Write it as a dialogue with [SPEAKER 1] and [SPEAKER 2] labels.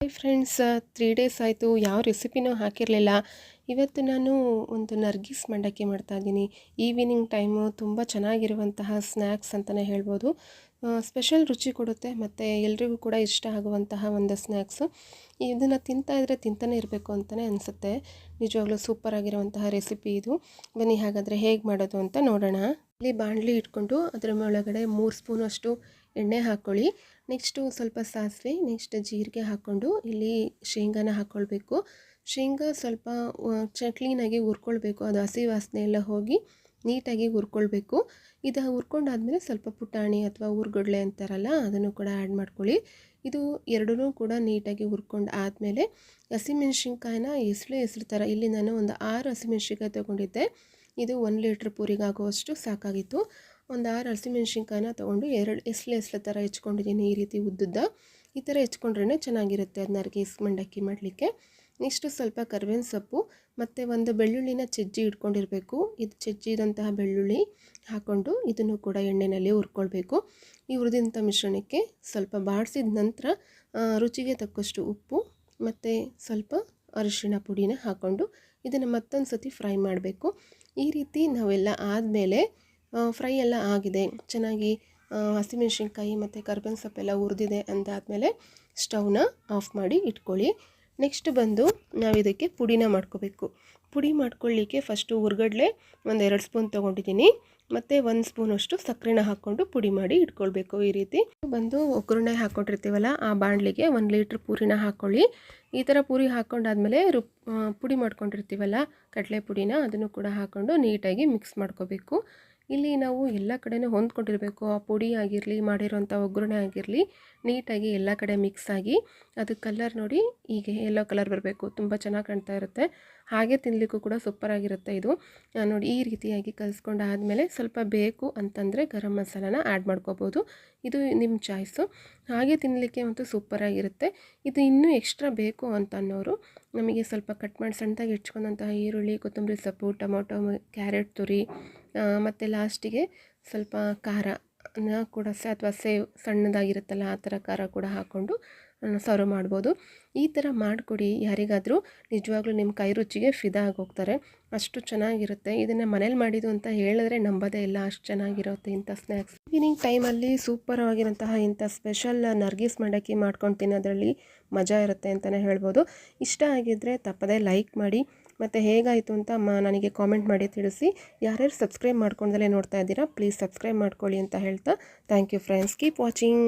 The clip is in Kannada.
[SPEAKER 1] ಹಾಯ್ ಫ್ರೆಂಡ್ಸ್ ತ್ರೀ ಡೇಸ್ ಆಯಿತು, ಯಾವ ರೆಸಿಪಿನೂ ಹಾಕಿರಲಿಲ್ಲ. ಇವತ್ತು ನಾನು ಒಂದು ನರ್ಗಿಸ್ ಮಂಡಕ್ಕಿ ಮಾಡ್ತಾಯಿದ್ದೀನಿ ಈವ್ನಿಂಗ್ ಟೈಮು ತುಂಬ ಚೆನ್ನಾಗಿರುವಂತಹ ಸ್ನ್ಯಾಕ್ಸ್ ಅಂತಲೇ ಹೇಳ್ಬೋದು. ಸ್ಪೆಷಲ್ ರುಚಿ ಕೊಡುತ್ತೆ, ಮತ್ತು ಎಲ್ರಿಗೂ ಕೂಡ ಇಷ್ಟ ಆಗುವಂತಹ ಒಂದು ಸ್ನ್ಯಾಕ್ಸು ಇದನ್ನು ತಿಂತಾ ಇದ್ದರೆ ತಿಂತಾನೆ ಇರಬೇಕು ಅಂತಲೇ ಅನಿಸುತ್ತೆ. ನಿಜವಾಗ್ಲೂ ಸೂಪರ್ ಆಗಿರುವಂತಹ ರೆಸಿಪಿ ಇದು. ಬನ್ನಿ, ಹಾಗಾದರೆ ಹೇಗೆ ಮಾಡೋದು ಅಂತ ನೋಡೋಣ. ಇಲ್ಲಿ ಬಾಣಲಿ ಇಟ್ಕೊಂಡು ಅದರ ಒಳಗಡೆ ಮೂರು ಸ್ಪೂನಷ್ಟು ಎಣ್ಣೆ ಹಾಕ್ಕೊಳ್ಳಿ ನೆಕ್ಸ್ಟು ಸ್ವಲ್ಪ ಸಾಸಿವೆ, ನೆಕ್ಸ್ಟ್ ಜೀರಿಗೆ ಹಾಕ್ಕೊಂಡು ಇಲ್ಲಿ ಶೇಂಗಾನ ಹಾಕ್ಕೊಳ್ಬೇಕು ಶೇಂಗಾ ಸ್ವಲ್ಪ ಚ ಕ್ಲೀನಾಗಿ ಹುರ್ಕೊಳ್ಬೇಕು. ಅದು ಹಸಿ ವಾಸನೆ ಎಲ್ಲ ಹೋಗಿ ನೀಟಾಗಿ ಹುರ್ಕೊಳ್ಬೇಕು. ಇದು ಹುರ್ಕೊಂಡಾದ್ಮೇಲೆ ಸ್ವಲ್ಪ ಪುಟಾಣಿ ಅಥವಾ ಊರ್ಗಡ್ಲೆ ಅಂತಾರಲ್ಲ, ಅದನ್ನು ಕೂಡ ಆ್ಯಡ್ ಮಾಡ್ಕೊಳ್ಳಿ. ಇದು ಎರಡೂ ಕೂಡ ನೀಟಾಗಿ ಹುರ್ಕೊಂಡು ಆದಮೇಲೆ ಹಸಿಮೆಣ್ಸಿನ್ಕಾಯಿನ ಎಸಳು ಎಸಳು ಥರ, ಇಲ್ಲಿ ನಾನು ಒಂದು ಆರು ಹಸಿಮೆಣ್ಸಿನ್ಕಾಯಿ ತೊಗೊಂಡಿದ್ದೆ. ಇದು ಒಂದು ಲೀಟ್ರ್ ಪೂರಿಗಾಗುವಷ್ಟು ಸಾಕಾಗಿತ್ತು. ಒಂದು ಆರು ಹಸಿಮೆಣ್ಸಿನ್ಕಾಯಿನ ತೊಗೊಂಡು ಎರಡು ಎಸ್ಲೆ ಎಸ್ಲೆ ಥರ ಹೆಚ್ಕೊಂಡಿದ್ದೀನಿ ಈ ರೀತಿ ಉದ್ದುದ್ದ. ಈ ಥರ ಹೆಚ್ಕೊಂಡ್ರೇ ಚೆನ್ನಾಗಿರುತ್ತೆ ಅದನ್ನ ನರ್ಗೀಸ್ ಮಂಡಕ್ಕಿ ಮಾಡಲಿಕ್ಕೆ. ನೆಕ್ಸ್ಟು ಸ್ವಲ್ಪ ಕರ್ಬೇವಿನ ಸೊಪ್ಪು, ಮತ್ತು ಒಂದು ಬೆಳ್ಳುಳ್ಳಿನ ಚಜ್ಜಿ ಇಟ್ಕೊಂಡಿರಬೇಕು. ಇದು ಚಜ್ಜಿದಂತಹ ಬೆಳ್ಳುಳ್ಳಿ ಹಾಕ್ಕೊಂಡು ಇದನ್ನು ಕೂಡ ಎಣ್ಣೆಯಲ್ಲಿ ಹುರ್ಕೊಳ್ಬೇಕು. ಈ ಹುರಿದಂಥ ಮಿಶ್ರಣಕ್ಕೆ ಸ್ವಲ್ಪ ಬಾಡಿಸಿದ ನಂತರ ರುಚಿಗೆ ತಕ್ಕಷ್ಟು ಉಪ್ಪು, ಮತ್ತು ಸ್ವಲ್ಪ ಅರಿಶಿಣ ಪುಡಿನ ಹಾಕ್ಕೊಂಡು ಇದನ್ನು ಮತ್ತೊಂದು ಸತಿ ಫ್ರೈ ಮಾಡಬೇಕು. ಈ ರೀತಿ ನಾವೆಲ್ಲ ಆದಮೇಲೆ ಫ್ರೈ ಎಲ್ಲ ಆಗಿದೆ. ಚೆನ್ನಾಗಿ ಹಸಿಮೆಣಸಿನ್ಕಾಯಿ ಮತ್ತು ಕರ್ಬೇವಿನ ಸೊಪ್ಪೆಲ್ಲ ಹುರಿದಿದೆ ಅಂದಾದಮೇಲೆ ಸ್ಟವ್ನ ಆಫ್ ಮಾಡಿ ಇಟ್ಕೊಳ್ಳಿ. ನೆಕ್ಸ್ಟ್ ಬಂದು ನಾವು ಇದಕ್ಕೆ ಪುಡಿನ ಮಾಡ್ಕೋಬೇಕು. ಪುಡಿ ಮಾಡ್ಕೊಳ್ಳಿಕ್ಕೆ ಫಸ್ಟು ಹುರ್ಗಡ್ಲೆ ಒಂದು ಎರಡು ಸ್ಪೂನ್ ತೊಗೊಂಡಿದ್ದೀನಿ. ಮತ್ತು ಒಂದು ಸ್ಪೂನಷ್ಟು ಸಕ್ಕರೆನ ಹಾಕ್ಕೊಂಡು ಪುಡಿ ಮಾಡಿ ಇಟ್ಕೊಳ್ಬೇಕು ಈ ರೀತಿ. ಬಂದು ಒಗ್ಗರಣೆ ಹಾಕ್ಕೊಂಡಿರ್ತೀವಲ್ಲ, ಆ ಬಾಣಲಿಗೆ ಒಂದು ಲೀಟ್ರ್ ಪೂರಿನ ಹಾಕ್ಕೊಳ್ಳಿ ಈ ಥರ ಪೂರಿ ಹಾಕ್ಕೊಂಡಾದ್ಮೇಲೆ ರುಬ್ ಪುಡಿ ಮಾಡ್ಕೊಂಡಿರ್ತೀವಲ್ಲ, ಕಡಲೆ ಪುಡಿನ, ಅದನ್ನು ಕೂಡ ಹಾಕ್ಕೊಂಡು ನೀಟಾಗಿ ಮಿಕ್ಸ್ ಮಾಡ್ಕೋಬೇಕು. ಇಲ್ಲಿ ನಾವು ಎಲ್ಲ ಕಡೆನೂ ಹೊಂದ್ಕೊಂಡಿರಬೇಕು. ಆ ಪುಡಿ ಆಗಿರಲಿ ಮಾಡಿರೋಂಥ ಒಗ್ಗರಣೆ ಆಗಿರಲಿ, ನೀಟಾಗಿ ಎಲ್ಲ ಕಡೆ ಮಿಕ್ಸ್ ಆಗಿ ಅದು ಕಲರ್ ನೋಡಿ ಹೀಗೆ ಎಲ್ಲೋ ಕಲರ್ ಬರಬೇಕು. ತುಂಬ ಚೆನ್ನಾಗಿ ಕಾಣ್ತಾ ಇರುತ್ತೆ. ಹಾಗೆ ತಿನ್ನಲಿಕ್ಕೂ ಕೂಡ ಸೂಪರಾಗಿರುತ್ತೆ ಇದು. ನೋಡಿ ಈ ರೀತಿಯಾಗಿ ಕಲಿಸ್ಕೊಂಡು ಆದಮೇಲೆ ಸ್ವಲ್ಪ ಬೇಕು ಅಂತಂದರೆ ಗರಂ ಮಸಾಲಾನ ಆ್ಯಡ್ ಮಾಡ್ಕೋಬೋದು. ಇದು ನಿಮ್ಮ ಚಾಯ್ಸು ಹಾಗೆ ತಿನ್ನಲಿಕ್ಕೆ ಅಂತೂ ಸೂಪರಾಗಿರುತ್ತೆ ಇದು ಇನ್ನೂ ಎಕ್ಸ್ಟ್ರಾ ಬೇಕು ಅಂತ ಅನ್ನೋರು ನಮಗೆ ಸ್ವಲ್ಪ ಕಟ್ ಮಾಡಿ ಸಣ್ಣದಾಗಿ ಹೆಚ್ಕೊಂಡಂತಹ ಈರುಳ್ಳಿ, ಕೊತ್ತಂಬರಿ ಸೊಪ್ಪು, ಟೊಮೊಟೊ, ಕ್ಯಾರೆಟ್, ತುರಿ ಮತ್ತು ಲಾಸ್ಟಿಗೆ ಸ್ವಲ್ಪ ಖಾರನ ಕೂಡ ಸೇ, ಅಥವಾ ಸೇವ್ ಸಣ್ಣದಾಗಿರುತ್ತಲ್ಲ, ಆ ಥರ ಖಾರ ಕೂಡ ಹಾಕ್ಕೊಂಡು ಸರ್ವ್ ಮಾಡ್ಬೋದು. ಈ ಥರ ಮಾಡಿಕೊಡಿ. ಯಾರಿಗಾದರೂ ನಿಜವಾಗ್ಲೂ ನಿಮ್ಮ ಕೈ ರುಚಿಗೆ ಫಿದಾ ಆಗೋಗ್ತಾರೆ. ಅಷ್ಟು ಚೆನ್ನಾಗಿರುತ್ತೆ. ಇದನ್ನು ಮನೇಲಿ ಮಾಡಿದ್ದು ಅಂತ ಹೇಳಿದ್ರೆ ನಂಬೋದೇ ಇಲ್ಲ. ಅಷ್ಟು ಚೆನ್ನಾಗಿರುತ್ತೆ ಇಂಥ ಸ್ನ್ಯಾಕ್ಸ್. ಈವ್ನಿಂಗ್ ಟೈಮಲ್ಲಿ ಸೂಪರ್ ಆಗಿರೋಂತಹ ಇಂಥ ಸ್ಪೆಷಲ್ ನರ್ಗೀಸ್ ಮಂಡಕ್ಕಿ ಮಾಡ್ಕೊಂಡು ತಿನ್ನೋದ್ರಲ್ಲಿ ಮಜಾ ಇರುತ್ತೆ ಅಂತಲೇ ಹೇಳ್ಬೋದು. ಇಷ್ಟ ಆಗಿದ್ದರೆ ತಪ್ಪದೇ ಲೈಕ್ ಮಾಡಿ. ಮತ್ತು ಹೇಗಾಯಿತು ಅಂತ ಮಾ ನನಗೆ ಕಾಮೆಂಟ್ ಮಾಡಿ ತಿಳಿಸಿ. ಯಾರ್ಯಾರು ಸಬ್ಸ್ಕ್ರೈಬ್ ಮಾಡ್ಕೊಂಡಲ್ಲೇ ನೋಡ್ತಾ ಇದ್ದೀರಾ ಪ್ಲೀಸ್ ಸಬ್ಸ್ಕ್ರೈಬ್ ಮಾಡ್ಕೊಳ್ಳಿ ಅಂತ ಹೇಳ್ತಾ. Thank you friends keep watching